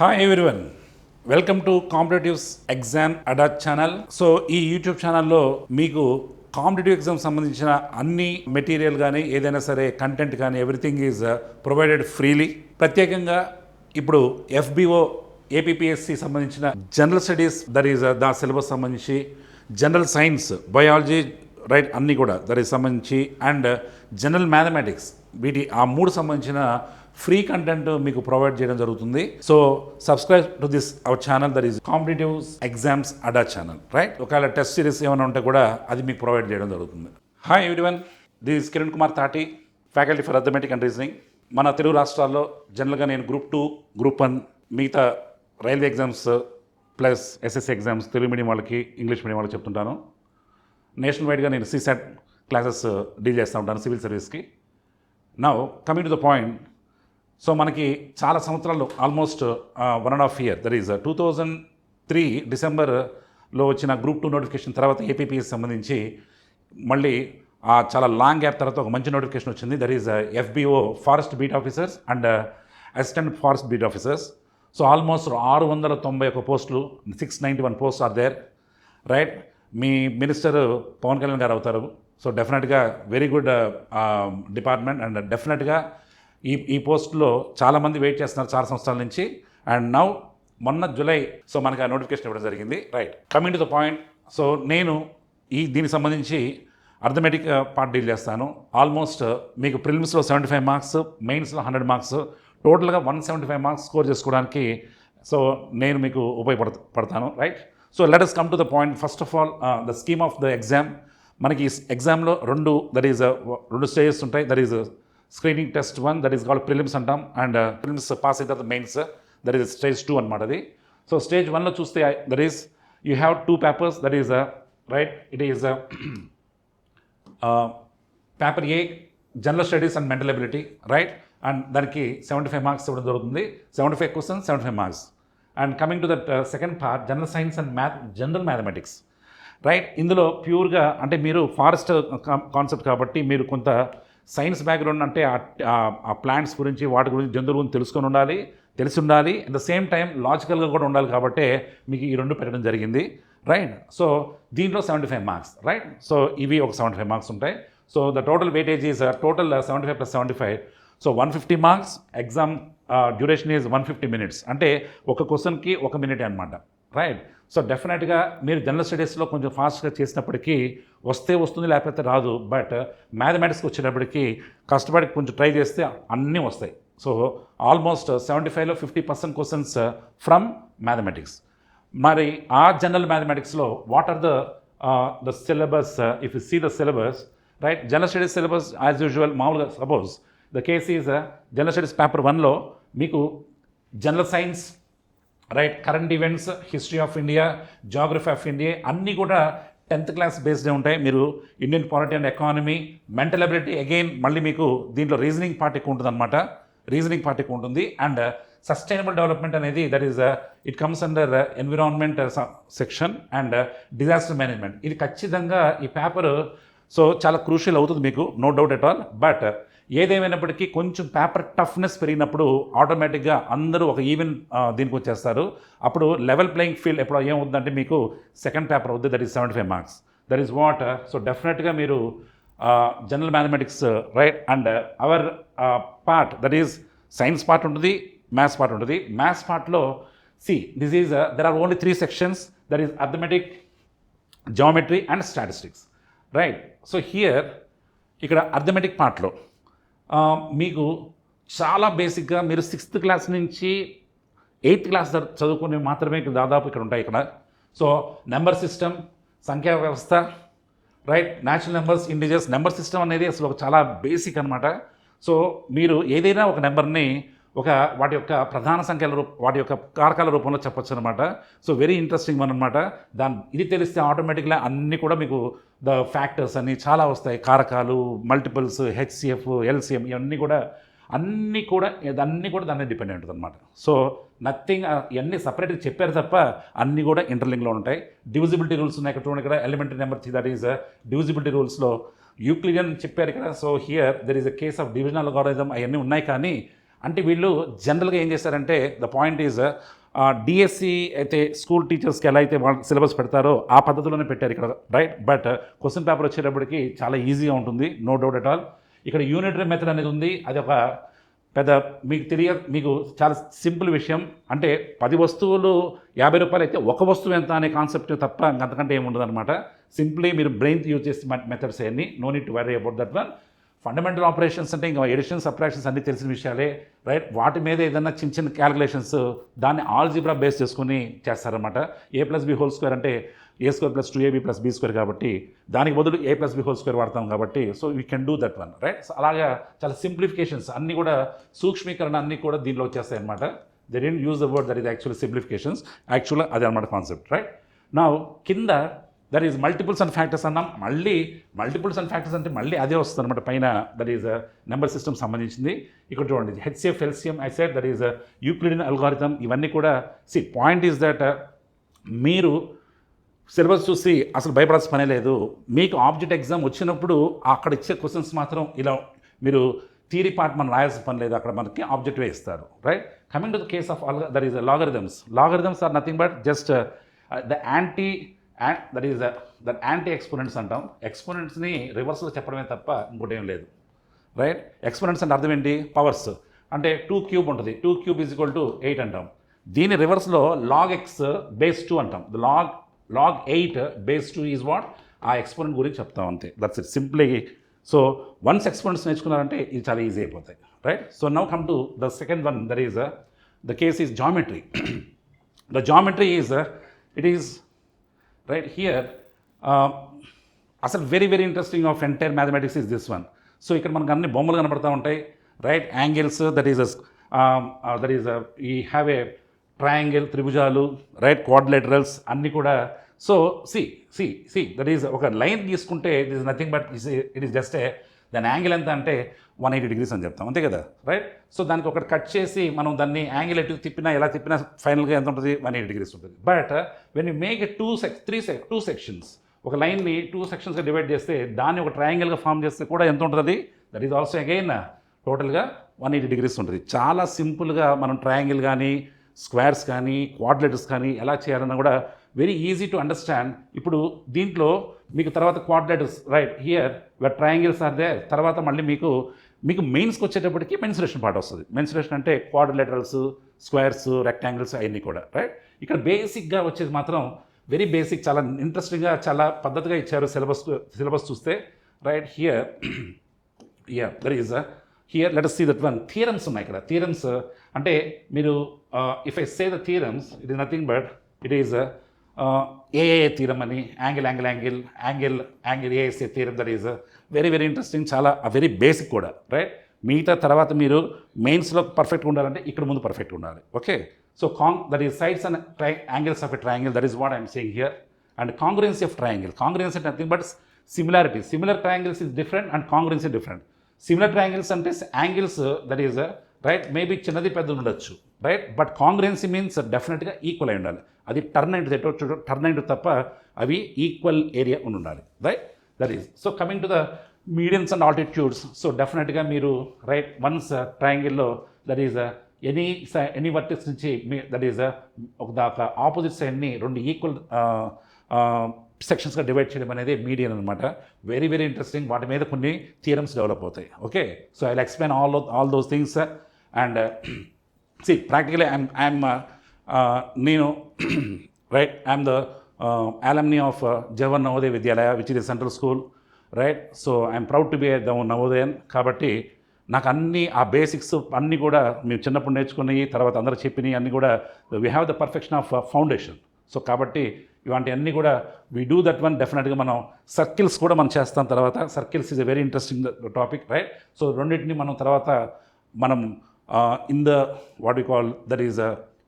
Hi everyone welcome to competitives exam అడాట్ channel so ఈ YouTube ఛానల్లో మీకు కాంపిటేటివ్ ఎగ్జామ్ సంబంధించిన అన్ని మెటీరియల్ కానీ ఏదైనా సరే కంటెంట్ కానీ ఎవ్రీథింగ్ ఈజ్ ప్రొవైడెడ్ ఫ్రీలీ ప్రత్యేకంగా ఇప్పుడు ఎఫ్బిఓ ఏపీఎస్సి సంబంధించిన general studies that is the syllabus సంబంధించి జనరల్ సైన్స్ బయాలజీ రైట్ అన్నీ కూడా దానికి సంబంధించి అండ్ జనరల్ మ్యాథమెటిక్స్ వీటి ఆ మూడు సంబంధించిన ఫ్రీ కంటెంట్ మీకు ప్రొవైడ్ చేయడం జరుగుతుంది. So subscribe to this our channel there is competitive exams Adda channel right ఒకవేళ టెస్ట్ సిరీస్ ఏమైనా ఉంటే కూడా అది మీకు ప్రొవైడ్ చేయడం జరుగుతుంది. Hi everyone this Kiran Kumar Thati faculty for arithmetic and reasoning మన తెలుగు రాష్ట్రాల్లో జనరల్గా నేను గ్రూప్ టూ గ్రూప్ వన్ మిగతా railway exams plus SSC exams Telugu medium వాళ్ళకి ఇంగ్లీష్ మీడియం వాళ్ళకి చెప్తుంటాను. నేషనల్ వైడ్గా నేను సీసెట్ క్లాసెస్ డీల్ చేస్తూ ఉంటాను సివిల్ సర్వీస్కి now coming to the point so మనకి చాలా సంవత్సరాలు almost one and half year that is two thousand three డిసెంబర్లో వచ్చిన గ్రూప్ టూ నోటిఫికేషన్ తర్వాత ఏపీపీఎస్ సంబంధించి మళ్ళీ ఆ చాలా లాంగ్ గ్యాప్ తర్వాత ఒక మంచి నోటిఫికేషన్ వచ్చింది. That is FBO forest beat officers and assistant forest beat officers so almost ఆరు వందల తొంభై ఒక పోస్టులు six ninety one post are there right me minister Pawan Kalyan గారు అవుతారు. సో డెఫినెట్గా వెరీ గుడ్ డిపార్ట్మెంట్ అండ్ డెఫినెట్గా ఈ ఈ పోస్ట్లో చాలామంది వెయిట్ చేస్తున్నారు చాలా సంవత్సరాల నుంచి. అండ్ నౌ మొన్న జూలై సో మనకి ఆ నోటిఫికేషన్ ఇవ్వడం జరిగింది. Right. Coming to the point. So నేను ఈ దీనికి సంబంధించి అర్థమెటిక్ పార్ట్ డీల్ చేస్తాను. ఆల్మోస్ట్ మీకు ప్రిలిమ్స్లో సెవెంటీ ఫైవ్ మార్క్స్ మెయిన్స్లో హండ్రెడ్ మార్క్స్ టోటల్గా one seventy five marks score చేసుకోవడానికి సో నేను మీకు ఉపయోగపడ పడతాను. Right. So let us come to the point first of all the scheme of the exam మనకి ఎగ్జామ్లో రెండు దట్ ఈజ్ uh, రెండు స్టేజెస్ ఉంటాయి. That is screening test one that is called prelims అంటాం అండ్ ప్రిలిమ్స్ పాస్ అయిన తర్వాత mains that is stage two అనమాట అది సో స్టేజ్ వన్లో చూస్తే that is you have two papers that is right it is paper A general studies and mental ability right and దానికి seventy five marks ఇవ్వడం జరుగుతుంది. Seventy five questions seventy five marks and coming to that second part general science and math general mathematics right ఇందులో ప్యూర్గా అంటే మీరు forest concept కాబట్టి మీరు కొంత సైన్స్ బ్యాక్గ్రౌండ్ అంటే ఆ- ప్లాంట్స్ గురించి వాటి గురించి జంతువుల గురించి తెలుసుకొని ఉండాలి తెలిసి ఉండాలి. అట్ ద సేమ్ టైం లాజికల్గా కూడా ఉండాలి కాబట్టి మీకు ఈ రెండు పెట్టడం జరిగింది. రైట్ సో దీంట్లో seventy five marks right so ఇవి ఒక సెవెంటీ ఫైవ్ మార్క్స్ ఉంటాయి so the total weightage is total seventy five plus seventy five so one fifty marks exam duration is one fifty minutes అంటే ఒక క్వశ్చన్కి ఒక minute అనమాట right so డెఫినెట్గా మీరు జనరల్ స్టడీస్లో కొంచెం ఫాస్ట్గా చేసినప్పటికీ వస్తే వస్తుంది లేకపోతే రాదు. బట్ మ్యాథమెటిక్స్కి వచ్చేటప్పటికి కష్టపడి కొంచెం ట్రై చేస్తే అన్నీ వస్తాయి. సో ఆల్మోస్ట్ సెవెంటీ ఫైవ్లో fifty percent questions from mathematics మరి ఆ general మ్యాథమెటిక్స్లో what are the the syllabus if you see the syllabus right general studies syllabus as usual మామూలుగా suppose the case is general studies paper వన్లో మీకు general science right current events history of India geography of India అన్నీ కూడా tenth class బేస్డే ఉంటాయి. మీరు Indian polity and economy mental ability again మళ్ళీ మీకు దీంట్లో రీజనింగ్ పార్ట్ ఎక్కువ ఉంటుంది అనమాట రీజనింగ్ పార్ట్ ఎక్కువ ఉంటుంది. అండ్ సస్టైనబుల్ డెవలప్మెంట్ అనేది that is it comes under environment section and disaster management ఇది ఖచ్చితంగా ఈ పేపర్ సో చాలా క్రూషియల్ అవుతుంది మీకు no doubt at all but ఏదేమైనప్పటికీ కొంచెం పేపర్ టఫ్నెస్ పెరిగినప్పుడు ఆటోమేటిక్గా అందరూ ఒక ఈవెన్ దీనికి వచ్చేస్తారు. అప్పుడు లెవెల్ ప్లేయింగ్ ఫీల్డ్ ఎప్పుడు ఏమవుతుందంటే మీకు సెకండ్ పేపర్ అవుద్ది that is seventy five marks that is what so డెఫినెట్గా మీరు general mathematics right and our part that is science part ఉంటుంది మ్యాథ్స్ పార్ట్ ఉంటుంది. మ్యాథ్స్ పార్ట్లో see this is there are only three sections that is arithmetic geometry and statistics right so here ఇక్కడ arithmetic పార్ట్లో మీకు చాలా బేసిక్గా మీరు sixth class నుంచి ఎయిత్ క్లాస్ ద- చదువుకునే మాత్రమే ఇక్కడ దాదాపు ఇక్కడ ఉంటాయి ఇక్కడ. సో నెంబర్ సిస్టమ్ సంఖ్యా వ్యవస్థ right natural numbers integers number system అనేది అసలు ఒక చాలా బేసిక్ అనమాట సో మీరు ఏదైనా ఒక నెంబర్ని ఒక వాటి యొక్క ప్రధాన సంఖ్యల రూప వాటి యొక్క కారకాల రూపంలో చెప్పొచ్చు అనమాట సో వెరీ ఇంట్రెస్టింగ్ వన్ అనమాట దాని ఇది తెలిస్తే ఆటోమేటిక్గా అన్నీ కూడా మీకు ద ఫ్యాక్టర్స్ అన్నీ చాలా వస్తాయి. కారకాలు మల్టిపుల్స్ హెచ్సిఎఫ్ ఎల్సిఎం ఇవన్నీ కూడా అన్నీ కూడా అన్నీ కూడా దాని డిపెండ్ ఉంటుంది అనమాట సో నథింగ్ ఇవన్నీ సపరేట్గా చెప్పారు తప్ప అన్నీ కూడా ఇంటర్లింగ్లో ఉంటాయి. డివిజిబిలిటీ రూల్స్ ఉన్నాయి ఇక్కడ చూడండి ఇక్కడ. Elementary number three that is divisibility రూల్స్లో Euclidean చెప్పారు ఇక్కడ. So here there is a case of divisional algorithm అవన్నీ ఉన్నాయి కానీ అంటే వీళ్ళు జనరల్గా ఏం చేశారంటే ద పాయింట్ ఈజ్ డిఎస్సి అయితే స్కూల్ టీచర్స్కి ఎలా అయితే వాళ్ళు సిలబస్ పెడతారో ఆ పద్ధతిలోనే పెట్టారు ఇక్కడ రైట్ బట్ క్వశ్చన్ పేపర్ వచ్చేటప్పటికి చాలా ఈజీగా ఉంటుంది నో డౌట్ అట్ ఆల్ ఇక్కడ యూనిటరీ మెథడ్ అనేది ఉంది అది ఒక పెద్ద మీకు తెలియ మీకు చాలా సింపుల్ విషయం. అంటే పది వస్తువులు యాభై రూపాయలు అయితే ఒక వస్తువు ఎంత అనే కాన్సెప్ట్ తప్ప అంతకంటే ఏముండదు అనమాట సింప్లీ మీరు బ్రెయిన్ యూజ్ చేసే మెథడ్స్ అన్ని no need to worry about that one fundamental operations అంటే ఇంకా ఎడిషన్ సప్రాక్షన్స్ అన్ని తెలిసిన విషయాలే రైట్ వాటి మీద ఏదైనా చిన్న చిన్న క్యాలిక్యులేషన్స్ దాన్ని ఆల్జిబ్రా బేస్ చేసుకుని చేస్తారనమాట A plus B whole square అంటే A square plus two A B plus B square కాబట్టి దానికి బదులు A plus B whole square వాడతాం కాబట్టి so we can do that one right so అలాగా చాలా సింప్లిఫికేషన్స్ అన్నీ కూడా సూక్ష్మీకరణ అన్నీ కూడా దీనిలో వచ్చేస్తాయి అనమాట they didn't use the word that is actual simplifications యాక్చువల్గా అదే అనమాట కాన్సెప్ట్ రైట్ నా కింద that is multiples and factors అన్నాం. మళ్ళీ మల్టిపుల్స్ అండ్ ఫ్యాక్టర్స్ అంటే మళ్ళీ అదే వస్తుంది అనమాట పైన దట్ ఈజ్ నెంబర్ సిస్టమ్ సంబంధించింది. ఇక్కడ చూడండి HCF LCM I said that is Euclidean algorithm ఇవన్నీ కూడా సి పాయింట్ ఈజ్ దట్ మీరు సిలబస్ చూసి అసలు భయపడాల్సిన పనే లేదు. మీకు ఆబ్జెక్ట్ ఎగ్జామ్ వచ్చినప్పుడు అక్కడ ఇచ్చే క్వశ్చన్స్ మాత్రం ఇలా మీరు థీరీ పార్ట్ మనం రాయాల్సిన పని లేదు. అక్కడ మనకి ఆబ్జెక్టివే ఇస్తారు right coming to the case of that is logarithms logarithms are nothing but just the anti that is that anti exponents అంటాం. ఎక్స్పోనెంట్స్ని రివర్స్లో చెప్పడమే తప్ప ఇంకోటి ఏం లేదు. రైట్ ఎక్స్పోనెంట్స్ అంటే అర్థం ఏంటి? పవర్స్ అంటే టూ క్యూబ్ ఉంటుంది. Two cube is equal to eight అంటాం. దీని రివర్స్లో లాగ్ ఎక్స్ బేస్ టూ అంటాం. The log log eight base two is what ఆ ఎక్స్పోనెంట్ గురించి చెప్తాం అంతే. That's it simply so once exponents నేర్చుకున్నారంటే ఇది చాలా ఈజీ అయిపోతాయి. Right so now come to the second one there is the case is geometry the geometry is it is right here అసలు very very interesting of entire mathematics is this one so ఇక్కడ మనకు అన్ని బొమ్మలు కనబడతా ఉంటాయి. Right angles that is that is we have a triangle త్రిభుజాలు right quadrilaterals అన్నీ కూడా. So see see see that is ఒక లైన్ తీసుకుంటే it is nothing but it is just a దాని యాంగిల్ ఎంత అంటే వన్ ఎయిటీ డిగ్రీస్ అని చెప్తాం. అంతే కదా? రైట్ సో దానికి ఒకటి కట్ చేసి మనం దాన్ని యాంగిల్ ఎటు తిప్పినా ఎలా తిప్పినా ఫైనల్గా ఎంత ఉంటుంది? వన్ ఎయిటీ డిగ్రీస్ ఉంటుంది. But when you make two sec three sec two sections ఒక లైన్ని టూ సెక్షన్స్గా డివైడ్ చేస్తే దాన్ని ఒక ట్రయాంగిల్గా ఫామ్ చేస్తే కూడా ఎంత ఉంటుంది? దట్ ఈజ్ ఆల్సో అగైన్ టోటల్గా వన్ ఎయిటీ డిగ్రీస్ ఉంటుంది. చాలా సింపుల్గా మనం ట్రయాంగిల్ కానీ స్క్వేర్స్ కానీ క్వాడ్లెటర్స్ కానీ ఎలా చేయాలన్నా కూడా వెరీ ఈజీ టు అండర్స్టాండ్ ఇప్పుడు దీంట్లో మీకు తర్వాత quadrilaterals right here where triangles are తర్వాత మళ్ళీ మీకు మీకు మెయిన్స్కి వచ్చేటప్పటికి మెన్సురేషన్ పార్ట్ వస్తుంది. మెన్సురేషన్ అంటే క్వాడ్రిలేటరల్స్ స్క్వేర్స్ రెక్టాంగిల్స్ అవన్నీ కూడా రైట్ ఇక్కడ బేసిక్గా వచ్చేది మాత్రం వెరీ బేసిక్ చాలా ఇంట్రెస్టింగ్గా చాలా పద్ధతిగా ఇచ్చారు సిలబస్ సిలబస్ చూస్తే right here ya there is here let see that one theorems ఉన్నాయి ఇక్కడ. థీరమ్స్ అంటే మీరు if I say the theorems it is nothing but it is AA theorem అని angle angle angle angle angle ASA theorem that is very very interesting చాలా very basic కూడా right మిగతా తర్వాత మీరు మెయిన్స్లో పర్ఫెక్ట్గా ఉండాలంటే ఇక్కడ ముందు పర్ఫెక్ట్ ఉండాలి okay so cong that is sides and triangles of a triangle that is what I'm saying here and congruency of triangle congruency అంటే nothing but similarity similar triangles is different and congruency different similar triangles అంటే angles that is right maybe చిన్నది పెద్దది ఉండొచ్చు. Right but congruency means డెఫినెట్గా equal అయి ఉండాలి. అది turn and ఎటో టర్న్ అండ్ తప్ప అవి ఈక్వల్ ఏరియా ఉండి ఉండాలి. Right that is so coming to the mediums and altitudes so డెఫినెట్గా మీరు right once ట్రయాంగిల్లో that is any any vertex నుంచి మీ దట్ ఈస్ uh, ఒక దాకా ఆపోజిట్ సైడ్ని రెండు ఈక్వల్ సెక్షన్స్గా డివైడ్ చేయడం అనేది మీడియం అనమాట వెరీ వెరీ ఇంట్రెస్టింగ్ వాటి మీద కొన్ని థియరమ్స్ డెవలప్ అవుతాయి. Okay so I explain all all those things and see practically I'm I'm నేను right I'm the alumni of Jawahar Navodaya Vidyalaya which is central school right so I'm proud to be the Navodayan కాబట్టి నాకు అన్ని ఆ basics అన్నీ కూడా మేము చిన్నప్పుడు నేర్చుకున్నాయి తర్వాత అందరూ చెప్పినవి అన్నీ కూడా we have the perfection of foundation so కాబట్టి ఇలాంటి అన్నీ కూడా వీ డూ దట్ వన్ డెఫినెట్గా మనం సర్కిల్స్ కూడా మనం చేస్తాం తర్వాత. Circles is a very interesting topic right so రెండింటిని మనం తర్వాత మనం in the what you call that is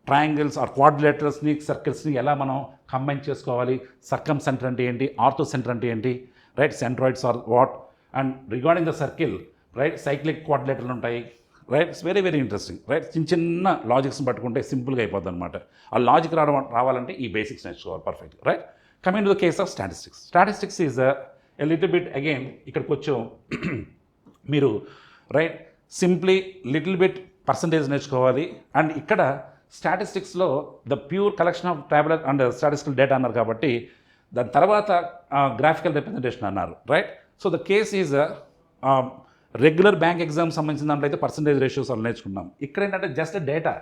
triangles or క్వాడ్రిలేటర్స్ని సర్కిల్స్ని ఎలా మనం కంబైన్ చేసుకోవాలి? సర్కమ్ సెంటర్ అంటే ఏంటి? ఆర్థో సెంటర్ అంటే ఏంటి? Right centroids or what and regarding the circle right cyclic క్వాడ్రిలేటర్లు ఉంటాయి. Right it's very very interesting right చిన్న చిన్న లాజిక్స్ని పట్టుకుంటే సింపుల్గా అయిపోద్ది అనమాట ఆ లాజిక్ రావడం రావాలంటే ఈ బేసిక్స్ నేర్చుకోవాలి. Perfect right coming to the case of statistics statistics is a little bit again ఇక్కడికి వచ్చాం. మీరు right simply little bit percentage నేర్చుకోవాలి. అండ్ ఇక్కడ స్టాటిస్టిక్స్లో the pure collection of traveller and statistical data అన్నారు కాబట్టి దాని తర్వాత గ్రాఫికల్ రిప్రజెంటేషన్ అన్నారు right so the case is regular bank exam సంబంధించిన దాంట్లో అయితే పర్సంటేజ్ రేషియోస్ అలా నేర్చుకున్నాం. ఇక్కడ ఏంటంటే జస్ట్ డేటా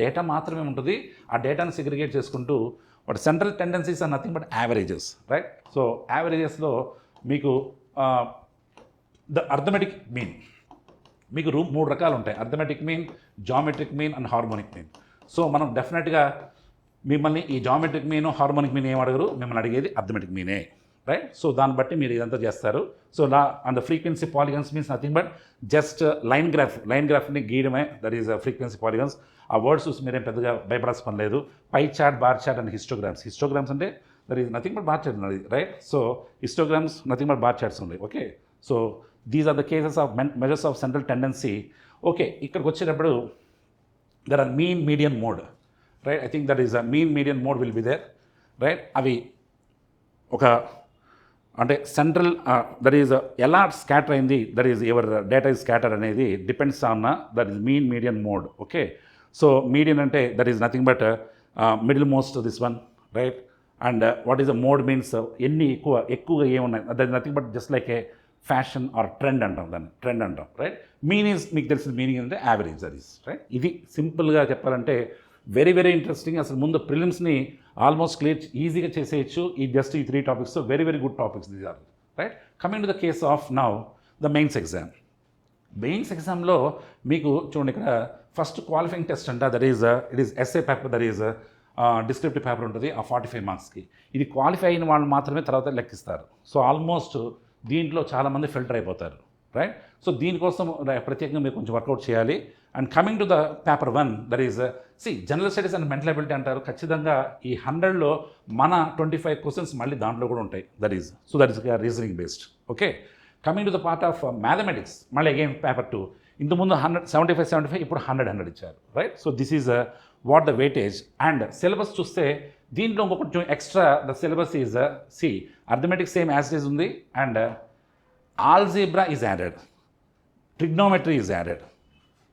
డేటా మాత్రమే ఉంటుంది. ఆ డేటాను సెగ్రిగేట్ చేసుకుంటూ వాటి central tendencies are nothing but averages right so యావరేజెస్లో మీకు ద అర్థమెటిక్ మీన్ మీకు రూమ్ మూడు రకాలు ఉంటాయి. Arithmetic mean geometric mean and harmonic mean. So మనం డెఫినెట్గా మిమ్మల్ని ఈ జామెట్రిక్ మీన్ హార్మోనిక్ మీన్ ఏం అడగరు? మిమ్మల్ని అడిగేది అర్థమెటిక్ మీనే. రైట్ సో దాన్ని బట్టి మీరు ఇదంతా చేస్తారు. సో నా and frequency polygons means nothing but just line graph line గ్రాఫ్ని గీయడమే. దట్ ఈస్ ఫ్రీక్వెన్సీ పాలిగన్స్ ఆ వర్డ్స్ చూసి మీరేం పెద్దగా భయపడాల్సిన పని లేదు. Pie chart bar chart and histograms histograms అంటే that is nothing but bar chart ఉన్నది. Right so histograms nothing but bar charts ఉన్నాయి okay so these are the cases of measures of central tendency okay ఇక్కడికి వచ్చేటప్పుడు there are mean medium mode right I think that is a mean medium mode will be there right అవి ఒక అంటే central that is ఎలా scatter అయింది that is ever data is scatter అనేది depends on that is mean median mode okay so median అంటే that is nothing but middle most this one right and what is the mode means ఎన్ని ఎక్కువ ఎక్కువగా ఏమున్నాయి that nothing but just like a fashion or trend అంటాం దాన్ని trend అంటాం right meanings మీకు తెలిసిన మీనింగ్ అంటే యావరేజ్ అది ఈస్ రైట్ ఇది సింపుల్గా చెప్పాలంటే వెరీ వెరీ ఇంట్రెస్టింగ్ అసలు ముందు ప్రిలిమ్స్ని ఆల్మోస్ట్ క్లియర్ ఈజీగా చేసేయచ్చు. ఈ జస్ట్ ఈ three topics very very good topics these are right coming to the case of now the mains exam mains ఎగ్జామ్లో మీకు చూడండి ఇక్కడ ఫస్ట్ క్వాలిఫైయింగ్ టెస్ట్ అంట that is it is SA paper that is descriptive paper ఉంటుంది ఆ forty five మార్క్స్కి ఇది qualify అయిన వాళ్ళు మాత్రమే తర్వాత లెక్కిస్తారు. సో ఆల్మోస్ట్ దీంట్లో చాలామంది ఫిల్టర్ అయిపోతారు రైట్ సో దీనికోసం ప్రత్యేకంగా మీరు కొంచెం వర్కౌట్ చేయాలి. And coming to the paper one that is see general studies and mental ability అంటారు. ఖచ్చితంగా ఈ హండ్రెడ్లో మన ట్వంటీ ఫైవ్ క్వశ్చన్స్ మళ్ళీ దాంట్లో కూడా ఉంటాయి. That is so that is reasoning based okay coming to the part of mathematics మళ్ళీ అగైన్ పేపర్ టూ ఇంతకుముందు hundred seventy five seventy five ఇప్పుడు హండ్రెడ్ హండ్రెడ్ ఇచ్చారు right so this is what the weightage and syllabus చూస్తే దీంట్లో ఇంకొక కొంచెం extra the syllabus is see arithmetic same as ఉంది and algebra is added trigonometry is added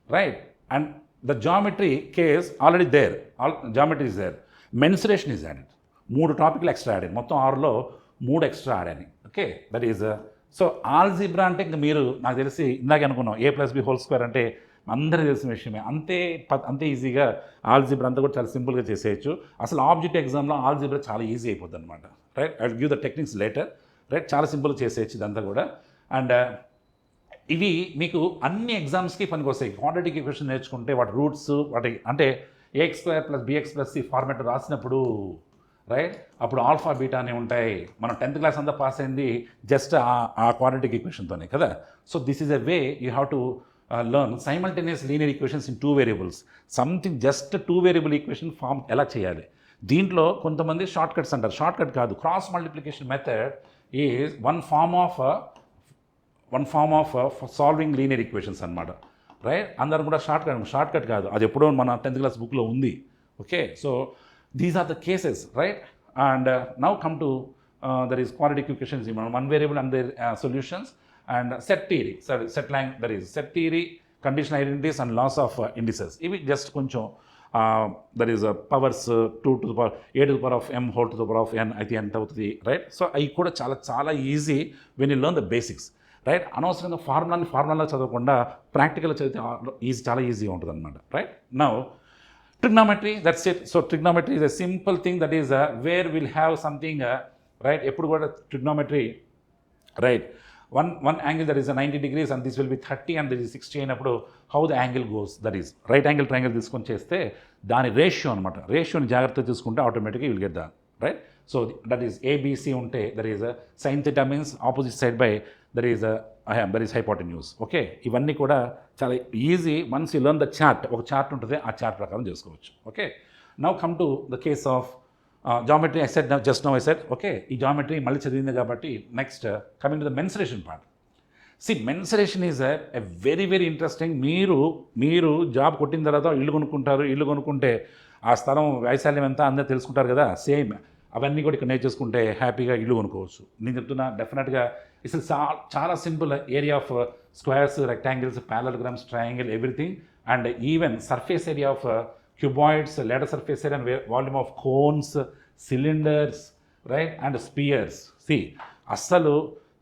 right and the geometry case already there all geometry is there mensuration is added మూడు టాపిక్లు extra ఆడాను మొత్తం ఆరులో మూడు extra added okay that is so algebra అంటే ఇంకా మీరు నాకు తెలిసి ఇందాక అనుకున్నాం. A plus B whole square అంటే అందరికీ తెలిసిన విషయమే. అంతే ప- అంతే ఈజీగా ఆల్జిబ్రా అంతా కూడా చాలా సింపుల్గా చేసేయచ్చు. అసలు ఆబ్జెక్ట్ ఎగ్జామ్లో ఆల్జిబ్రా చాలా ఈజీ అయిపోద్ది అనమాట right? I give the techniques later. Right? చాలా సింపుల్గా చేసేయచ్చు ఇదంతా కూడా. అండ్ ఇవి మీకు అన్ని ఎగ్జామ్స్కి పనికొస్తాయి. క్వాంటిటీ క్వశ్చన్ నేర్చుకుంటే వాటి రూట్స్ వాటి అంటే a x square plus b x plus c format రాసినప్పుడు రైట్? అప్పుడు ఆల్ఫా బీటా అనే ఉంటాయి. మనం టెన్త్ క్లాస్ అంతా పాస్ అయింది జస్ట్ ఆ క్వాంటిటీ ఈక్వేషన్తోనే కదా? So this is a way you have to learn simultaneous linear equations in two variables something just two variable equation form ఎలా చేయాలి? దీంట్లో కొంతమంది షార్ట్ కట్స్ అంటారు షార్ట్ కట్ కాదు cross multiplication method is one form of one form of solving linear equations అనమాట right అందరం కూడా short cut short cut కాదు. అది ఎప్పుడో మన టెన్త్ క్లాస్ బుక్లో ఉంది. Okay so these are the cases right and now come to there is quality equations one variable and there solutions and set theory sorry set long there is set theory condition identities and laws of uh, indices ఇవి just కొంచెం there is powers two to the power a to the power of m whole to the power of n అయితే ఎంత అవుతుంది right so అవి కూడా చాలా చాలా easy when you learn the basics right అనవసరంగా ఫార్ములాని ఫార్ములా చదవకుండా ప్రాక్టికల్ చదివితే ఈజీ చాలా ఈజీగా ఉంటుంది అనమాట right now trigonometry that's it so trigonometry is a simple thing that is where will have something right ఎప్పుడు కూడా trigonometry right one one angle that is ninety degrees and this will be thirty and this sixty అయినప్పుడు how the angle goes that is right angle triangle తీసుకొని చేస్తే దాని ratio అనమాట రేషియోని జాగ్రత్తగా చూసుకుంటే ఆటోమేటిక్గా will get the right so that is ABC ఉంటే that is sine theta means opposite side by there is there is hypotenuse okay ఇవన్నీ కూడా చాలా easy once you learn the chart ఒక చార్ట్ ఉంటుంది ఆ చార్ట్ ప్రకారం చేసుకోవచ్చు. Okay now come to the case of geometry I set just no I set okay ఈ geometry మళ్ళీ చదివింది కాబట్టి next coming to the mensuration part C mensuration is a very very interesting మీరు మీరు జాబ్ కొట్టిన తర్వాత ఇల్లు కొనుక్కుంటారు ఇల్లు కొనుక్కుంటే ఆ స్థలం వైశాల్యం ఎంత అందరూ తెలుసుకుంటారు కదా సేమ్. అవన్నీ కూడా ఇక్కడ నేర్చేసుకుంటే హ్యాపీగా ఇల్లు కొనుక్కోవచ్చు. నేను చెప్తున్నా డెఫినెట్గా ఇట్స్ చాలా చాలా simple area of squares rectangles parallelograms triangle everything and even surface area of cuboids, ladder surface area and volume volume of cones, cylinders, right, and spheres. See, అస్సలు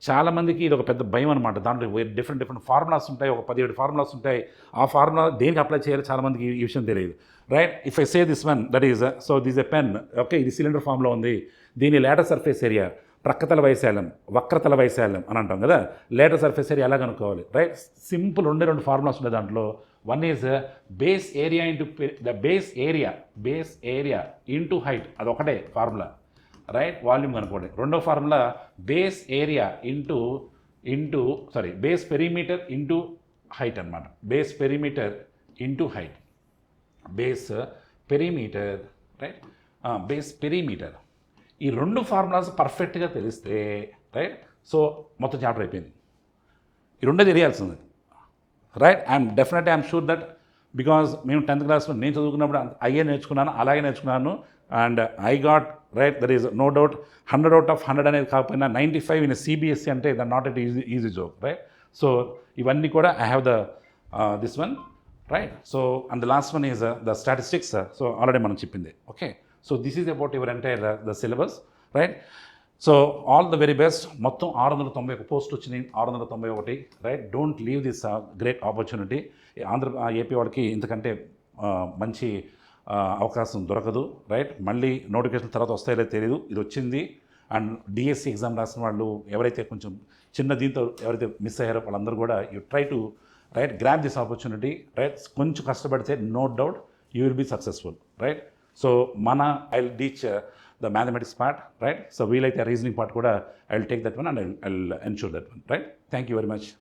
చాలామందికి ఇది ఒక పెద్ద భయం అనమాట దాంట్లో డిఫరెంట్ డిఫరెంట్ ఫార్ములాస్ ఉంటాయి. ఒక పదిహేడు ఫార్ములాస్ ఉంటాయి. ఆ ఫార్ములా దేనికి అప్లై చేయాలి చాలామందికి ఈ విషయం తెలియదు. Right if I say this one that is so this a pen okay ఇది సిలిండర్ ఫామ్లో ఉంది. దీని లేటర్ సర్ఫేస్ ఏరియా ప్రక్కతల వైశాల్యం వక్రతల వైశాల్యం అని అంటాం కదా. లేటర్ సర్ఫేస్ ఏరియా ఎలా కనుక్కోవాలి రైట్ సింపుల్ ఉండే రెండు ఫార్ములాస్ ఉండే దాంట్లో. One is base area into the base area base area into height అది ఒకటే ఫార్ములా రైట్ వాల్యూమ్ కనుక్కోండి రెండో formula base area into into sorry base perimeter into height అనమాట base perimeter into height base perimeter right base perimeter ఈ రెండు formulas పర్ఫెక్ట్గా తెలిస్తే right? So మొత్తం చాప్టర్ అయిపోయింది. ఈ రెండే తెలియాల్సింది. Right? I'm definite I'm sure that because మేము టెన్త్ క్లాస్లో నేను చదువుకున్నప్పుడు అయ్యే నేర్చుకున్నాను అలాగే నేర్చుకున్నాను. And I got right? There is no doubt hundred out of hundred అనేది కాకపోయినా నైంటీ ఫైవ్ ఇన్ సిబిఎస్సి అంటే the not at easy easy joke right? So ఇవన్నీ కూడా I have the this one right? So and the last one is the statistics so already మనం చెప్పింది. Okay? So this is about your entire the syllabus right so all the very best మొత్తం ఆరు వందల తొంభై ఒక post వచ్చినాయి. ఆరు వందల తొంభై ఒకటి right don't leave this great opportunity Andhra AP వాళ్ళకి ఇంతకంటే మంచి అవకాశం దొరకదు రైట్ మళ్ళీ నోటిఫికేషన్ తర్వాత వస్తాయో తెలియదు ఇది వచ్చింది. అండ్ డిఎస్సి ఎగ్జామ్ రాసిన వాళ్ళు ఎవరైతే కొంచెం చిన్న దీంతో ఎవరైతే మిస్ అయ్యారో వాళ్ళందరూ కూడా you try to right grab this opportunity right కొంచెం కష్టపడితే no doubt you will be successful right so మన I will teach the mathematics part right so వీలైతే రీజనింగ్ పార్ట్ కూడా I will take that one and I will ensure that one right thank you very much